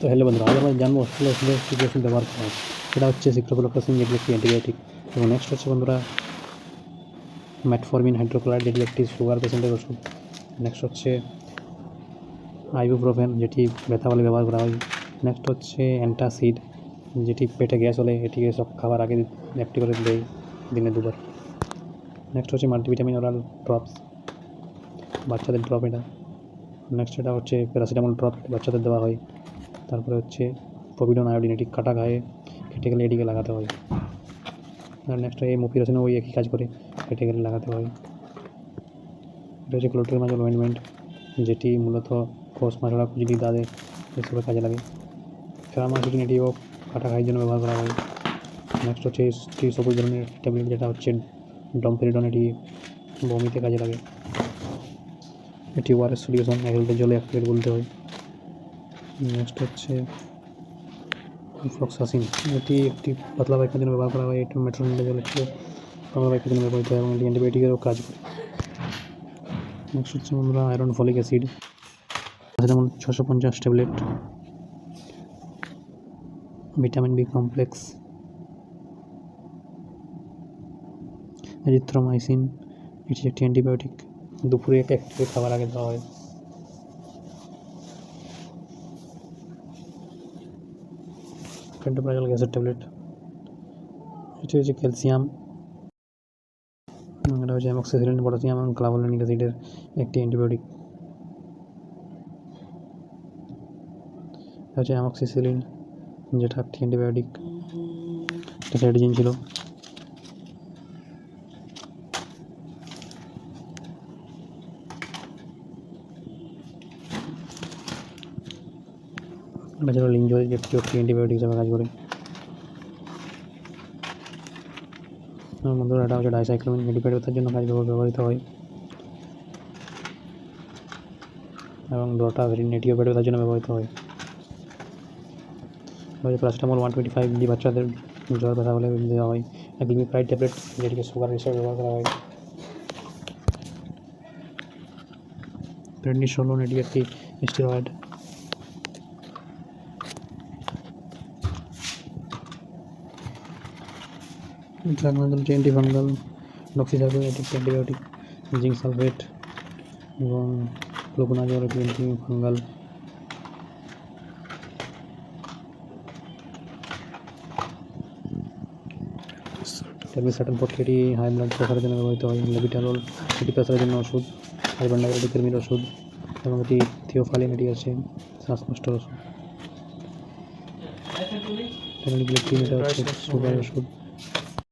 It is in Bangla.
তো হ্যালো বন্ধুরা, আজ আমরা জানব কী ওষুধ ব্যবহার করা। সেটা হচ্ছে সিক্রোফ্লোক্সাসিন যেগুলো একটি অ্যান্টিবায়োটিক। এবং নেক্সট হচ্ছে বন্ধুরা ম্যাটফরমিন হাইড্রোক্লোরাইড যেগুলো একটি সুগার পেশেন্টের ওষুধ। নেক্সট হচ্ছে আইবুপ্রোফেন যেটি ব্যথা বলে ব্যবহার করা হয়। নেক্সট হচ্ছে অ্যান্টাসিড যেটি পেটে গ্যাস হলে এটিকে সব খাবার আগে একটি করে দেয় দিনে দুবার। নেক্সট হচ্ছে মাল্টিভিটামিন ওরাল ড্রপস বাচ্চাদের ড্রপ এটা। নেক্সট এটা হচ্ছে প্যারাসিটামল ড্রপ বাচ্চাদের দেওয়া হয়। তারপরে হচ্ছে পভিডন আয়োডিন এটি কাটা গায়ে কেটে গেলে এটিকে লাগাতে হয়। আর নেক্সট এই মুপিরোসিনও ওই একই কাজ করে কেটে গেলে লাগাতে হয়। এটা হচ্ছে ক্লোট্রিমাজল অয়েন্টমেন্ট যেটি মূলত কোষ মাছড়া খুজলি দাঁতে এসবের কাজে লাগে। ফেরামাসিটিন এটিও কাটা গায়ের জন্য ব্যবহার করা হয়। নেক্সট হচ্ছে স্ত্রী সবুজ ধরনের ট্যাবলেট যেটা হচ্ছে ডমপেরিডন এটি বমিতে কাজে লাগে। এটি ওয়ারেস সলিউশন এক জলে এক প্লেট বলতে হয়। নেক্সট হচ্ছে ফ্লক্সাসিন এটি একটি পাতলা পায়খানার জন্য ব্যবহার করা হয়। এটি মেট্রোনিলের জল একটি পাতলা পায়খানার জন্য ব্যবহৃত হয় এবং এটি অ্যান্টিবায়োটিকেরও কাজ করে। নেক্সট হচ্ছে আমরা আয়রন ফলিক অ্যাসিড যেমন ছশো পঞ্চাশ tablet vitamin B complex erythromycin এটি একটি অ্যান্টিবায়োটিক দুপুরে এক খাবার আগে দেওয়া হয়। পেন্টোপ্রাজল গ্যাসের ট্যাবলেট। এটি হচ্ছে ক্যালসিয়াম। এটা হচ্ছে অ্যামক্সিসিলিন পটাসিয়াম এবং ক্লাভোলিনিক অ্যাসিডের একটি অ্যান্টিবায়োটিক। এটা হচ্ছে অ্যামক্সিসিলিন, যেটা একটি অ্যান্টিবায়োটিক। সাইডিজিন ছিল। ছিল লিঞ্জয় যেটি অ্যান্টিবায়োটিক হিসাবে কাজ করে। বন্ধুরা, এটা হচ্ছে ডাইসাইক্লোমিন মেডিকেট ব্যথার জন্য কাজ ব্যবহৃত হয়। এবং ডোটা ভেরিন এটিও পেট ব্যথার জন্য ব্যবহৃত হয়। Paracetamol one twenty five milli বাচ্চাদের জ্বর, ব্যথা হলে দেওয়া হয়। গ্লিমিপ্রাইড ট্যাবলেট, যেটিকে সুগার হিসেবে ব্যবহার করা হয়। প্রেডনিসোলোন এটি একটি স্টেরয়েড ট্রাকমাজল হচ্ছে অ্যান্টিফাঙ্গাল ডক্সিসাইক্লোন এটি অ্যান্টিবায়োটিক জিঙ্ক সালফেট এবং ফ্লোকোনাজল এটি অ্যান্টিফাঙ্গাল ট্যাবলেট সার্টেন পটকে এটি হাই ব্লাড প্রেশারের জন্য ব্যবহৃত হয় লেবিটালল এটি প্রেশারের জন্য ওষুধ হাইবান্ডার এটি কৃমির ওষুধ এবং এটি থিওফালিন এটি আছে শ্বাসকষ্টের ওষুধ। সুগারের ওষুধ।